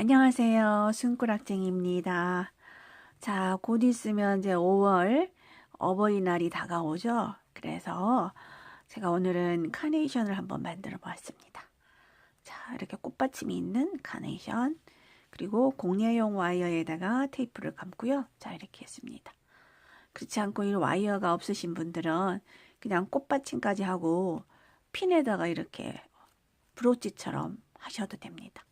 안녕하세요. 숨꾸락쟁이입니다. 자, 곧 있으면 이제 5월 어버이날이 다가오죠. 그래서 제가 오늘은 카네이션을 한번 만들어 보았습니다. 자, 이렇게 꽃받침이 있는 카네이션. 그리고 공예용 와이어에다가 테이프를 감고요. 자, 이렇게 했습니다. 그렇지 않고 이 와이어가 없으신 분들은 그냥 꽃받침까지 하고 핀에다가 이렇게 브로치처럼 하셔도 됩니다.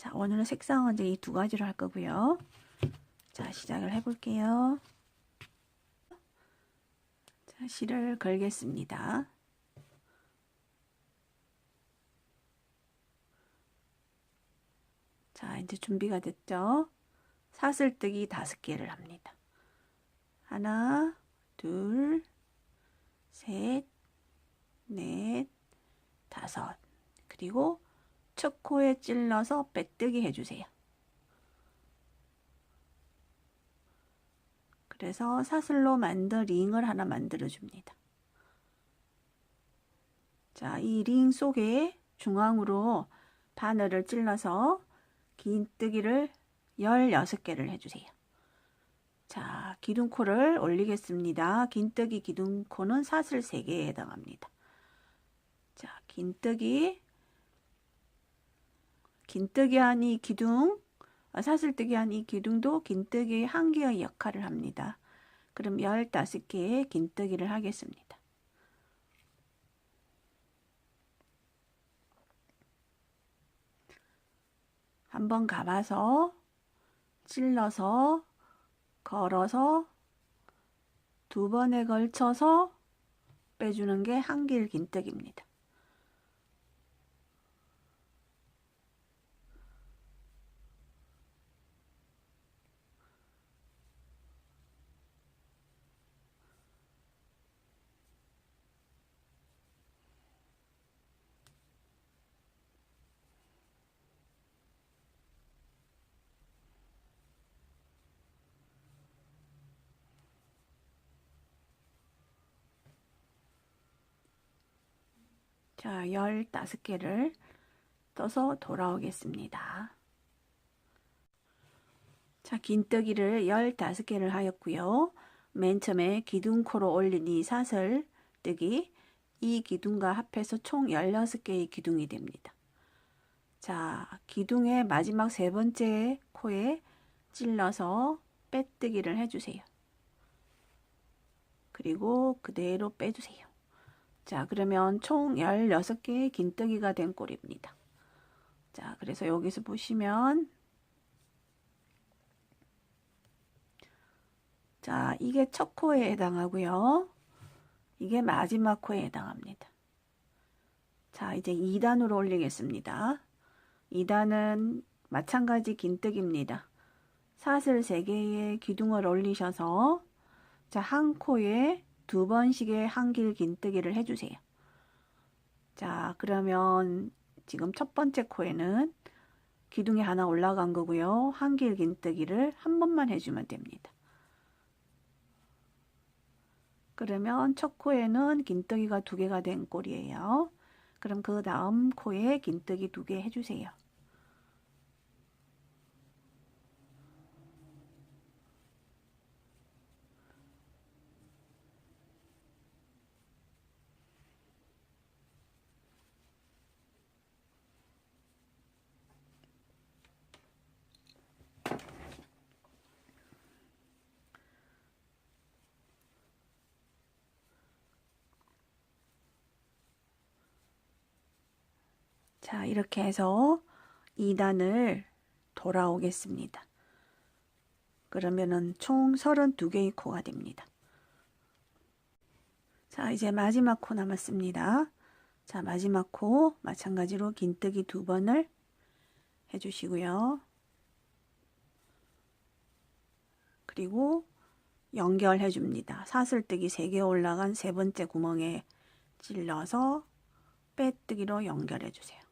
자, 오늘은 색상은 이제 이두 가지로 할 거고요. 자, 시작을 해볼게요. 자, 실을 걸겠습니다. 자, 이제 준비가 됐죠? 사슬뜨기 다섯 개를 합니다. 하나, 둘, 셋, 넷, 다섯. 그리고 첫 코에 찔러서 빼뜨기 해주세요. 그래서 사슬로 만든 링을 하나 만들어 줍니다. 자, 이 링 속에 중앙으로 바늘을 찔러서 긴 뜨기를 16개를 해주세요. 자, 기둥코를 올리겠습니다. 긴뜨기 기둥코는 사슬 3개에 해당합니다. 자, 긴뜨기, 긴뜨기 한 이 기둥, 아, 사슬뜨기 한 이 기둥도 긴뜨기 한 개의 역할을 합니다. 그럼 15개의 긴뜨기를 하겠습니다. 한번 감아서 찔러서 걸어서 두 번에 걸쳐서 빼주는 게 한길 긴뜨기입니다. 자, 15개를 떠서 돌아오겠습니다. 자, 긴뜨기를 15개를 하였고요. 맨 처음에 기둥코로 올린 이 사슬 뜨기 이 기둥과 합해서 총 16개의 기둥이 됩니다. 자, 기둥의 마지막 세 번째 코에 찔러서 빼뜨기를 해주세요. 그리고 그대로 빼주세요. 자, 그러면 총 16개의 긴뜨기가 된 꼴입니다. 자, 그래서 여기서 보시면 자, 이게 첫 코에 해당하고요. 이게 마지막 코에 해당합니다. 자, 이제 2단으로 올리겠습니다. 2단은 마찬가지 긴뜨기입니다. 사슬 3개의 기둥을 올리셔서 자, 한 코에 두 번씩의 한길 긴뜨기를 해주세요. 자, 그러면 지금 첫 번째 코에는 기둥이 하나 올라간 거고요. 한길 긴뜨기를 한 번만 해주면 됩니다. 그러면 첫 코에는 긴뜨기가 두 개가 된 꼴이에요. 그럼 그 다음 코에 긴뜨기 두 개 해주세요. 자, 이렇게 해서 2단을 돌아오겠습니다. 그러면은 총 32개의 코가 됩니다. 자, 이제 마지막 코 남았습니다. 자, 마지막 코 마찬가지로 긴뜨기 두 번을 해주시고요. 그리고 연결해 줍니다. 사슬뜨기 3개 올라간 세 번째 구멍에 찔러서 빼뜨기로 연결해 주세요.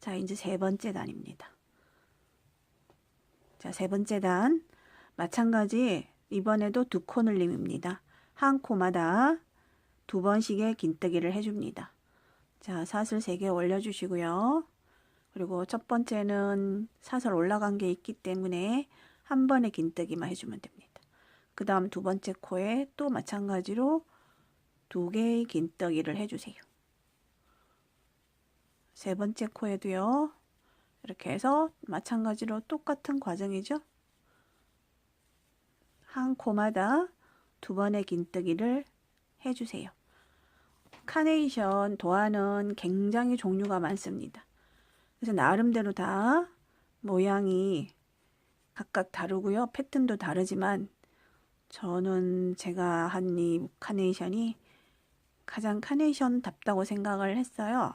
자, 이제 세 번째 단입니다. 자, 세 번째 단. 마찬가지 이번에도 두 코 늘림입니다. 한 코마다 두 번씩의 긴뜨기를 해줍니다. 자, 사슬 3개 올려주시고요. 그리고 첫 번째는 사설 올라간 게 있기 때문에 한 번에 긴뜨기만 해주면 됩니다. 그 다음 두 번째 코에 또 마찬가지로 두 개의 긴뜨기를 해주세요. 세 번째 코에도요. 이렇게 해서 마찬가지로 똑같은 과정이죠. 한 코마다 두 번의 긴뜨기를 해주세요. 카네이션 도안은 굉장히 종류가 많습니다. 그래서 나름대로 다 모양이 각각 다르고요. 패턴도 다르지만 저는 제가 한 이 카네이션이 가장 카네이션답다고 생각을 했어요.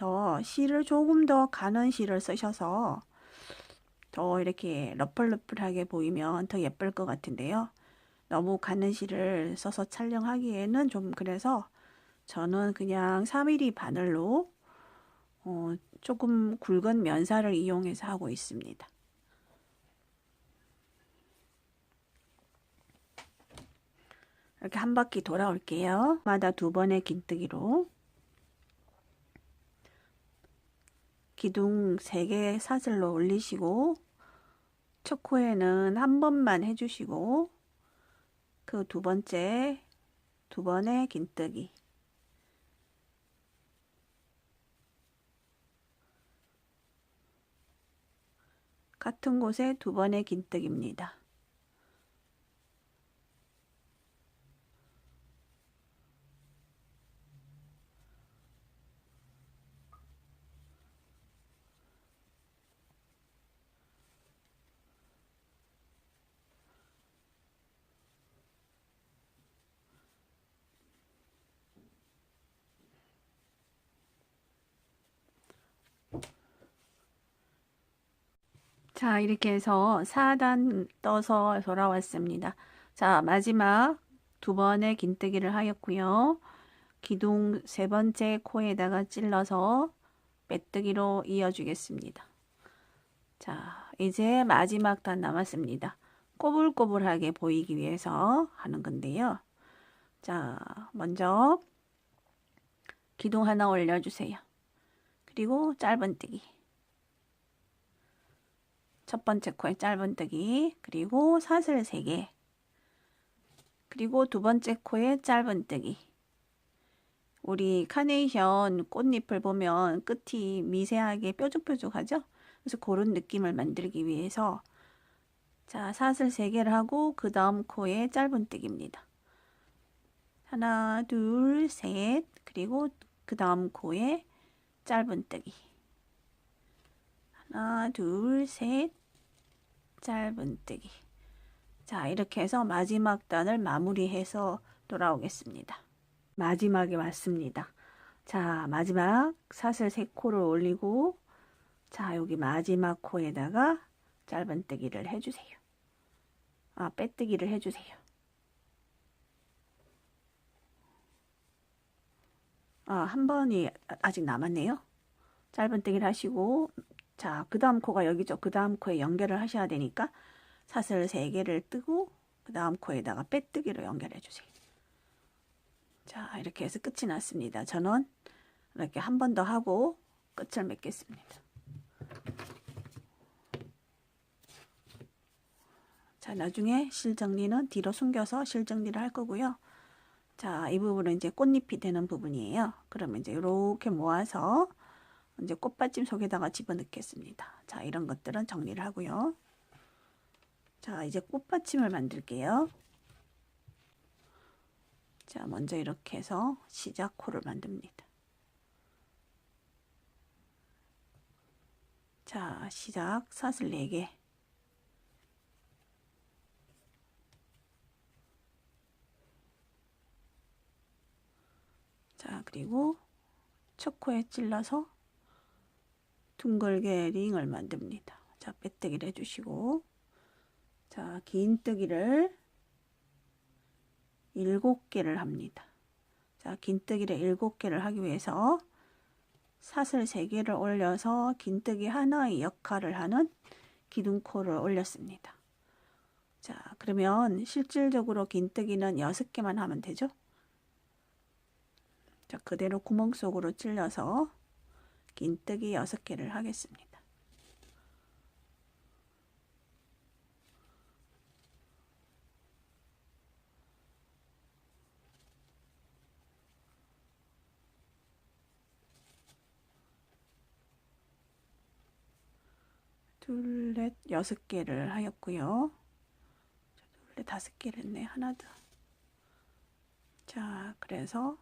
그래서 실을 조금 더 가는 실을 쓰셔서 더 이렇게 러플러플하게 보이면 더 예쁠 것 같은데요. 너무 가는 실을 써서 촬영하기에는 좀 그래서 저는 그냥 3mm 바늘로 어, 조금 굵은 면사를 이용해서 하고 있습니다. 이렇게 한 바퀴 돌아올게요. 마다 두 번의 긴뜨기로 기둥 3개 사슬로 올리시고 첫 코에는 한 번만 해주시고 그 두 번째 두 번의 긴뜨기 같은 곳에 두 번의 긴뜨기입니다. 자, 이렇게 해서 4단 떠서 돌아왔습니다. 자, 마지막 두 번의 긴뜨기를 하였고요. 기둥 세 번째 코에다가 찔러서 빼뜨기로 이어주겠습니다. 자, 이제 마지막 단 남았습니다. 꼬불꼬불하게 보이기 위해서 하는 건데요. 자, 먼저 기둥 하나 올려주세요. 그리고 짧은뜨기. 첫 번째 코에 짧은뜨기 그리고 사슬 3개 그리고 두 번째 코에 짧은뜨기 우리 카네이션 꽃잎을 보면 끝이 미세하게 뾰족뾰족하죠? 그래서 그런 느낌을 만들기 위해서 자 사슬 3개를 하고 그 다음 코에 짧은뜨기입니다. 하나 둘 셋 그리고 그 다음 코에 짧은뜨기 하나 둘 셋 짧은뜨기. 자 이렇게 해서 마지막 단을 마무리해서 돌아오겠습니다. 마지막에 왔습니다. 자 마지막 사슬 3코를 올리고 자 여기 마지막 코에다가 짧은뜨기를 해주세요. 아 빼뜨기를 해주세요. 아, 한 번이 아직 남았네요. 짧은뜨기를 하시고 자, 그 다음 코가 여기죠. 그 다음 코에 연결을 하셔야 되니까 사슬 3개를 뜨고 그 다음 코에다가 빼뜨기로 연결해 주세요. 자, 이렇게 해서 끝이 났습니다. 저는 이렇게 한 번 더 하고 끝을 맺겠습니다. 자, 나중에 실 정리는 뒤로 숨겨서 실 정리를 할 거고요. 자, 이 부분은 이제 꽃잎이 되는 부분이에요. 그러면 이제 이렇게 모아서 이제 꽃받침 속에다가 집어넣겠습니다. 자, 이런 것들은 정리를 하고요. 자, 이제 꽃받침을 만들게요. 자, 먼저 이렇게 해서 시작 코를 만듭니다. 자, 시작 사슬 4개. 자, 그리고 첫 코에 찔러서 둥글게 링을 만듭니다. 자, 빼뜨기를 해주시고 자, 긴 뜨기를 7개를 합니다. 자, 긴 뜨기를 7개를 하기 위해서 사슬 3개를 올려서 긴 뜨기 하나의 역할을 하는 기둥코를 올렸습니다. 자, 그러면 실질적으로 긴 뜨기는 6개만 하면 되죠? 자, 그대로 구멍 속으로 찔러서 긴뜨기 6개를 하겠습니다. 둘, 넷, 여섯 개를 하였고요. 둘, 넷, 다섯 개를 했네. 하나 더. 자, 그래서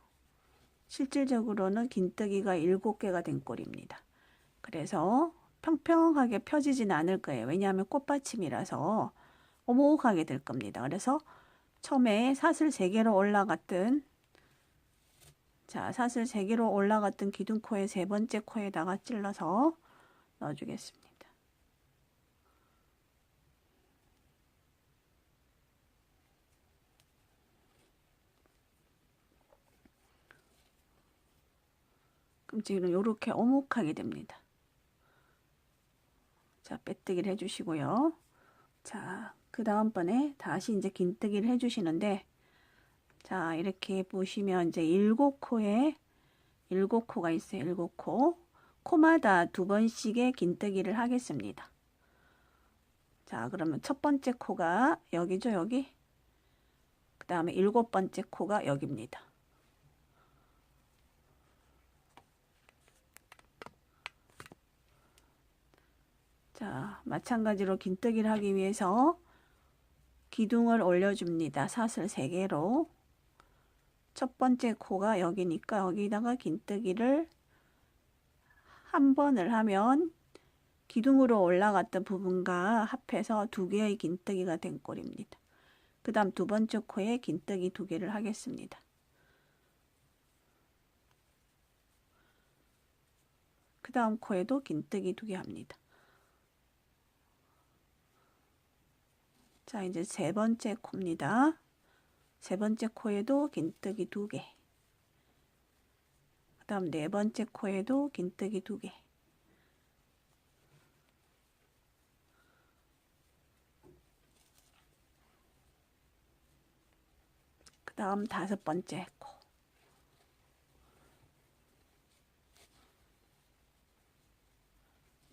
실질적으로는 긴뜨기가 일곱 개가 된 꼴입니다. 그래서 평평하게 펴지진 않을 거예요. 왜냐하면 꽃받침이라서 오목하게 될 겁니다. 그래서 처음에 사슬 3개로 올라갔던 자 사슬 3개로 올라갔던 기둥코의 세 번째 코에다가 찔러서 넣어주겠습니다. 지금 이렇게 오목하게 됩니다. 자, 빼뜨기를 해주시고요. 자, 그 다음번에 다시 이제 긴뜨기를 해주시는데, 자, 이렇게 보시면 이제 일곱 코에 일곱 코가 있어요. 일곱 코. 코마다 두 번씩의 긴뜨기를 하겠습니다. 자, 그러면 첫 번째 코가 여기죠, 여기. 그 다음에 일곱 번째 코가 여기입니다. 자, 마찬가지로 긴뜨기를 하기 위해서 기둥을 올려줍니다. 사슬 3개로. 첫 번째 코가 여기니까 여기다가 긴뜨기를 한 번을 하면 기둥으로 올라갔던 부분과 합해서 두 개의 긴뜨기가 된 꼴입니다. 그 다음 두 번째 코에 긴뜨기 두 개를 하겠습니다. 그 다음 코에도 긴뜨기 두 개 합니다. 자, 이제 세 번째 코입니다. 세 번째 코에도 긴뜨기 두 개. 그 다음 네 번째 코에도 긴뜨기 두 개. 그 다음 다섯 번째 코.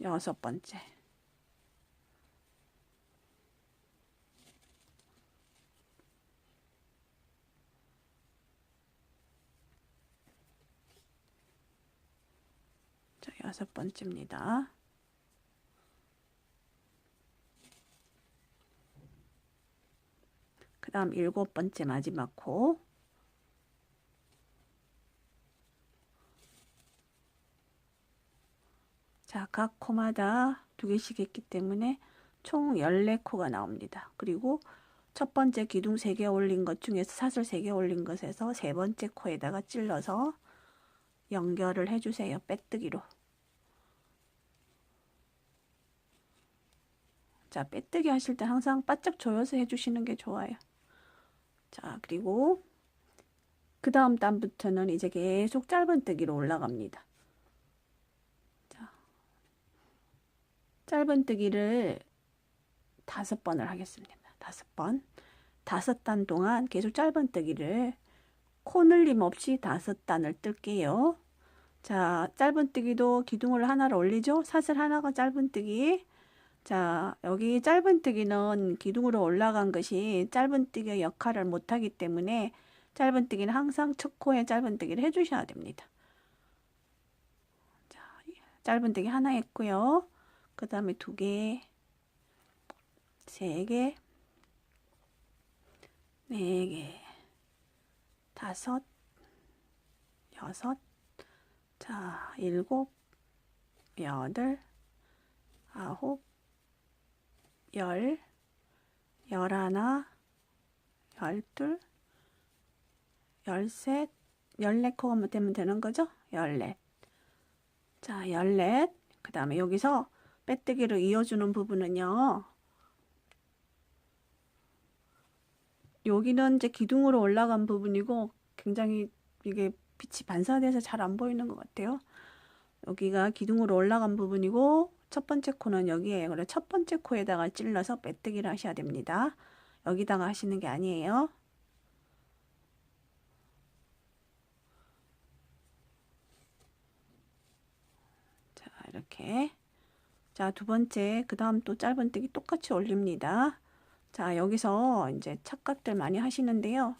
여섯 번째. 여섯 번째입니다. 그 다음 일곱 번째 마지막 코 자, 각 코마다 두 개씩 했기 때문에 총 14코가 나옵니다. 그리고 첫 번째 기둥 3개 올린 것 중에서 사슬 3개 올린 것에서 세 번째 코에다가 찔러서 연결을 해주세요. 빼뜨기로. 자, 빼뜨기 하실 때 항상 바짝 조여서 해주시는 게 좋아요. 자, 그리고 그 다음 단부터는 이제 계속 짧은 뜨기로 올라갑니다. 자, 짧은 뜨기를 다섯 번을 하겠습니다. 다섯 번. 다섯 단 동안 계속 짧은 뜨기를 코 늘림 없이 다섯 단을 뜰게요. 자, 짧은 뜨기도 기둥을 하나를 올리죠. 사슬 하나가 짧은 뜨기. 자, 여기 짧은뜨기는 기둥으로 올라간 것이 짧은뜨기의 역할을 못하기 때문에 짧은뜨기는 항상 첫 코에 짧은뜨기를 해주셔야 됩니다. 자, 짧은뜨기 하나 했고요. 그 다음에 두 개, 세 개, 네 개, 다섯, 여섯, 자, 일곱, 여덟, 아홉, 열, 열하나, 열둘, 열셋, 열네 코가 되면 되는 거죠? 열넷. 자, 열넷. 그 다음에 여기서 빼뜨기로 이어주는 부분은요. 여기는 이제 기둥으로 올라간 부분이고 굉장히 이게 빛이 반사돼서 잘 안 보이는 것 같아요. 여기가 기둥으로 올라간 부분이고 첫 번째 코는 여기에요. 그래 첫 번째 코에다가 찔러서 빼뜨기를 하셔야 됩니다. 여기다가 하시는 게 아니에요. 이렇게. 자, 두 번째, 그 다음 또 짧은뜨기 똑같이 올립니다. 자, 여기서 이제 착각들 많이 하시는데요.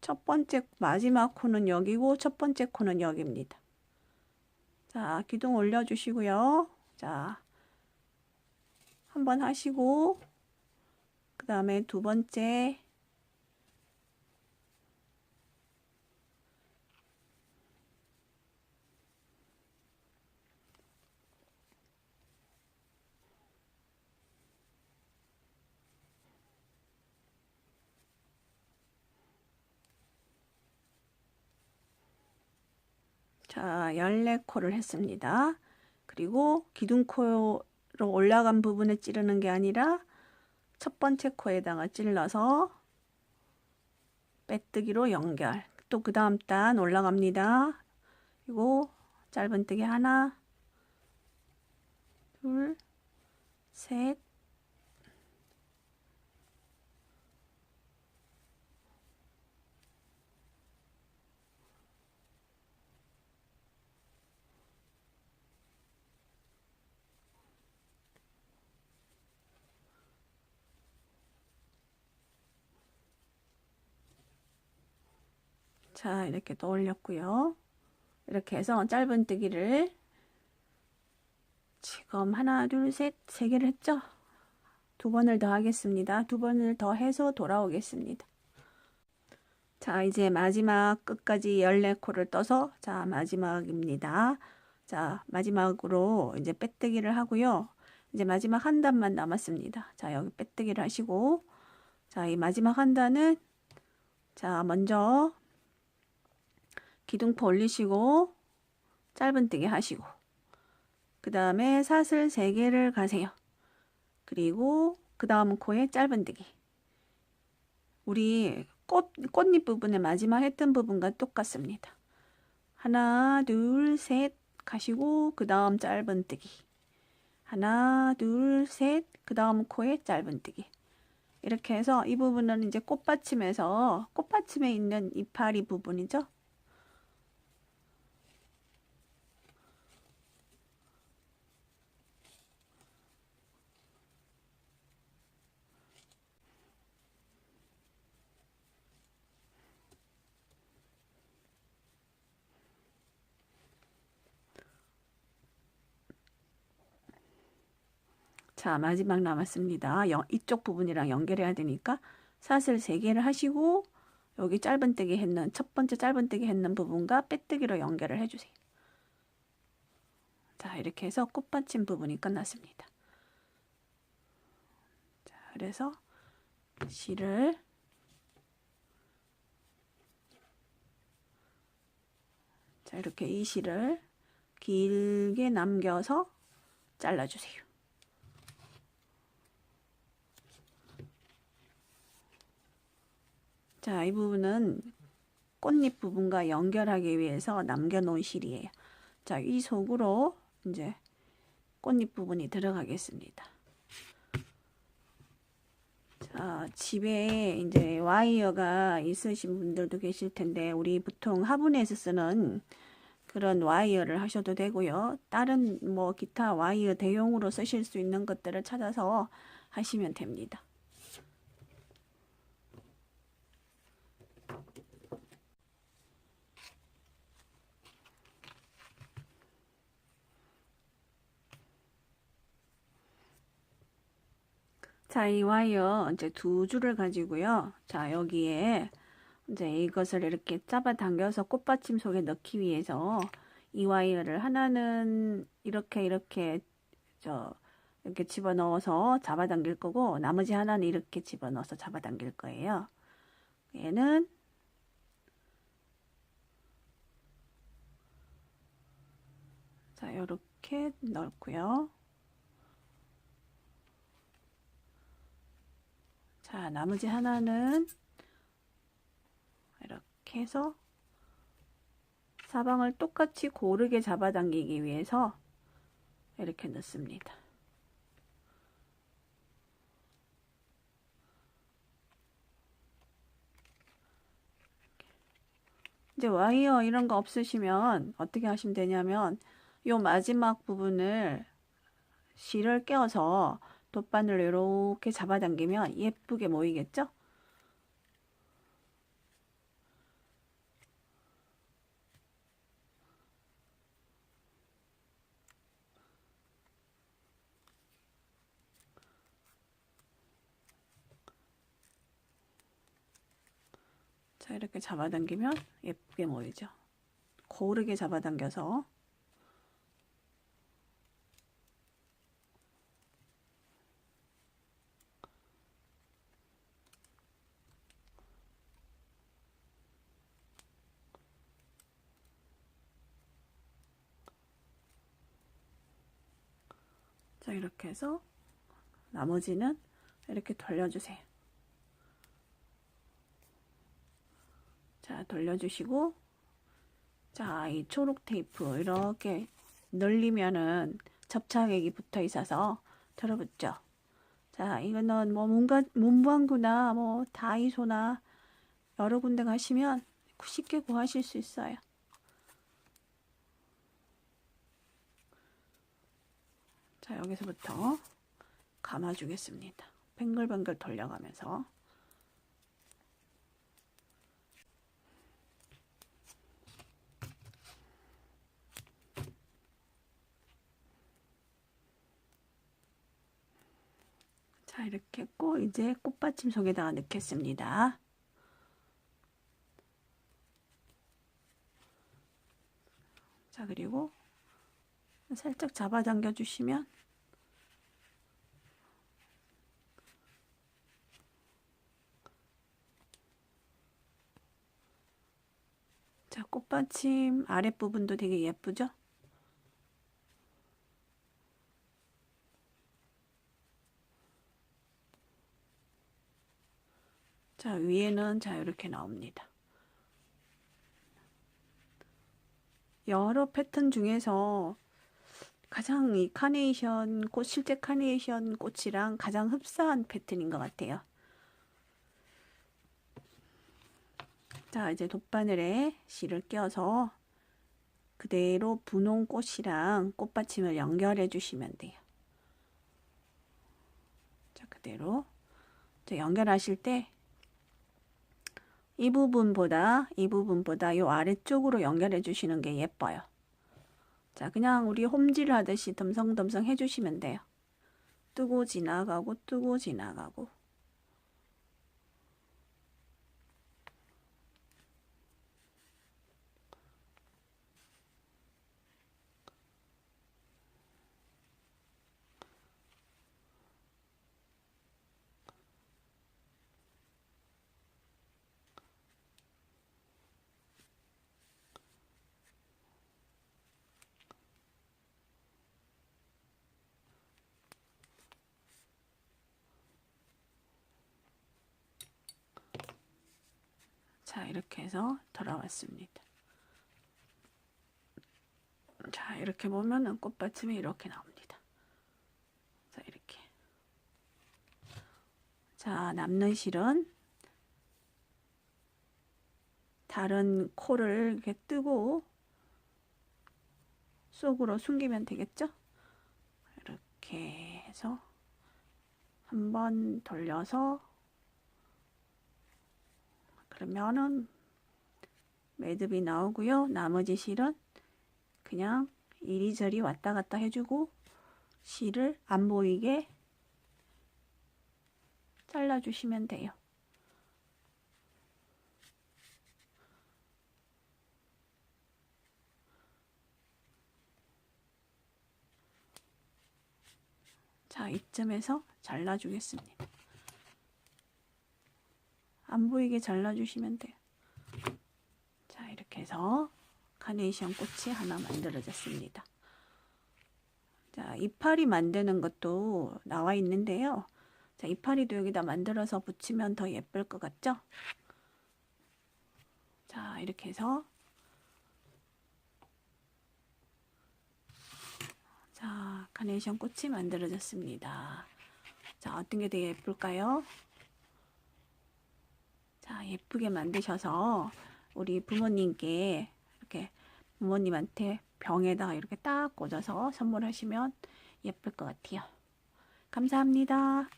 첫 번째, 마지막 코는 여기고, 첫 번째 코는 여기입니다. 자, 기둥 올려주시고요. 자, 한 번 하시고, 그 다음에 두 번째, 자, 14코를 했습니다. 그리고 기둥코로 올라간 부분에 찌르는 게 아니라 첫 번째 코에다가 찔러서 빼뜨기로 연결. 또 그 다음 단 올라갑니다. 그리고 짧은뜨기 하나, 둘, 셋, 자, 이렇게 또 올렸고요. 이렇게 해서 짧은뜨기를 지금 하나, 둘, 셋, 세 개를 했죠? 두 번을 더 하겠습니다. 두 번을 더 해서 돌아오겠습니다. 자, 이제 마지막 끝까지 14코를 떠서 자, 마지막입니다. 자, 마지막으로 이제 빼뜨기를 하고요. 이제 마지막 한 단만 남았습니다. 자, 여기 빼뜨기를 하시고 자, 이 마지막 한 단은 자, 먼저 기둥포 올리시고 짧은뜨기 하시고 그 다음에 사슬 3개를 가세요. 그리고 그 다음 코에 짧은뜨기 우리 꽃, 꽃잎 부분의 마지막 했던 부분과 똑같습니다. 하나 둘 셋 가시고 그 다음 짧은뜨기 하나 둘 셋 그 다음 코에 짧은뜨기 이렇게 해서 이 부분은 이제 꽃받침에서 꽃받침에 있는 이파리 부분이죠. 자, 마지막 남았습니다. 여, 이쪽 부분이랑 연결해야 되니까 사슬 3개를 하시고 여기 짧은뜨기 했는 첫 번째 짧은뜨기 했는 부분과 빼뜨기로 연결을 해주세요. 자, 이렇게 해서 꽃받침 부분이 끝났습니다. 자, 그래서 실을 자, 이렇게 이 실을 길게 남겨서 잘라주세요. 자, 이 부분은 꽃잎 부분과 연결하기 위해서 남겨놓은 실이에요. 자, 이 속으로 이제 꽃잎 부분이 들어가겠습니다. 자, 집에 이제 와이어가 있으신 분들도 계실 텐데, 우리 보통 화분에서 쓰는 그런 와이어를 하셔도 되고요. 다른 뭐 기타 와이어 대용으로 쓰실 수 있는 것들을 찾아서 하시면 됩니다. 자, 이 와이어 이제 두 줄을 가지고요. 자, 여기에 이제 이것을 이렇게 잡아 당겨서 꽃받침 속에 넣기 위해서 이 와이어를 하나는 이렇게 이렇게 저 이렇게 집어넣어서 잡아당길 거고 나머지 하나는 이렇게 집어넣어서 잡아당길 거예요. 얘는 자, 이렇게 넣고요. 자, 나머지 하나는 이렇게 해서 사방을 똑같이 고르게 잡아당기기 위해서 이렇게 넣습니다. 이제 와이어 이런 거 없으시면 어떻게 하시면 되냐면 요 마지막 부분을 실을 껴서 돗바늘로 이렇게 잡아당기면 예쁘게 모이겠죠? 자, 이렇게 잡아당기면 예쁘게 모이죠. 고르게 잡아당겨서 해서 나머지는 이렇게 돌려주세요. 자, 돌려주시고, 자, 이 초록 테이프 이렇게 늘리면은 접착액이 붙어 있어서 들어붙죠. 자, 이거는 뭐 문가, 문방구나 뭐 다이소나 여러 군데 가시면 쉽게 구하실 수 있어요. 자, 여기서부터 감아주겠습니다. 뱅글뱅글 돌려가면서. 자, 이렇게 했고, 이제 꽃받침 속에다가 넣겠습니다. 자, 그리고 살짝 잡아당겨 주시면 자, 꽃받침 아랫부분도 되게 예쁘죠? 자, 위에는 자, 이렇게 나옵니다. 여러 패턴 중에서 가장 이 카네이션 꽃, 실제 카네이션 꽃이랑 가장 흡사한 패턴인 것 같아요. 자, 이제 돗바늘에 실을 껴서 그대로 분홍 꽃이랑 꽃받침을 연결해 주시면 돼요. 자, 그대로. 자, 연결하실 때 이 부분보다 이 부분보다 요 아래쪽으로 연결해 주시는 게 예뻐요. 자, 그냥 우리 홈질 하듯이 덤성덤성 해 주시면 돼요. 뜨고 지나가고 뜨고 지나가고 자, 이렇게 해서 돌아왔습니다. 자, 이렇게 보면은 꽃받침이 이렇게 나옵니다. 자, 이렇게. 자, 남는 실은 다른 코를 이렇게 뜨고 속으로 숨기면 되겠죠? 이렇게 해서 한번 돌려서 그러면은 매듭이 나오고요. 나머지 실은 그냥 이리저리 왔다 갔다 해주고 실을 안 보이게 잘라주시면 돼요. 자, 이쯤에서 잘라주겠습니다. 안 보이게 잘라주시면 돼요. 해서 카네이션 꽃이 하나 만들어졌습니다. 자, 이파리 만드는 것도 나와 있는데요. 자, 이파리도 여기다 만들어서 붙이면 더 예쁠 것 같죠? 자, 이렇게 해서 자, 카네이션 꽃이 만들어졌습니다. 자, 어떤 게 되게 예쁠까요? 자, 예쁘게 만드셔서 우리 부모님께 이렇게 부모님한테 병에다가 이렇게 딱 꽂아서 선물하시면 예쁠 것 같아요. 감사합니다.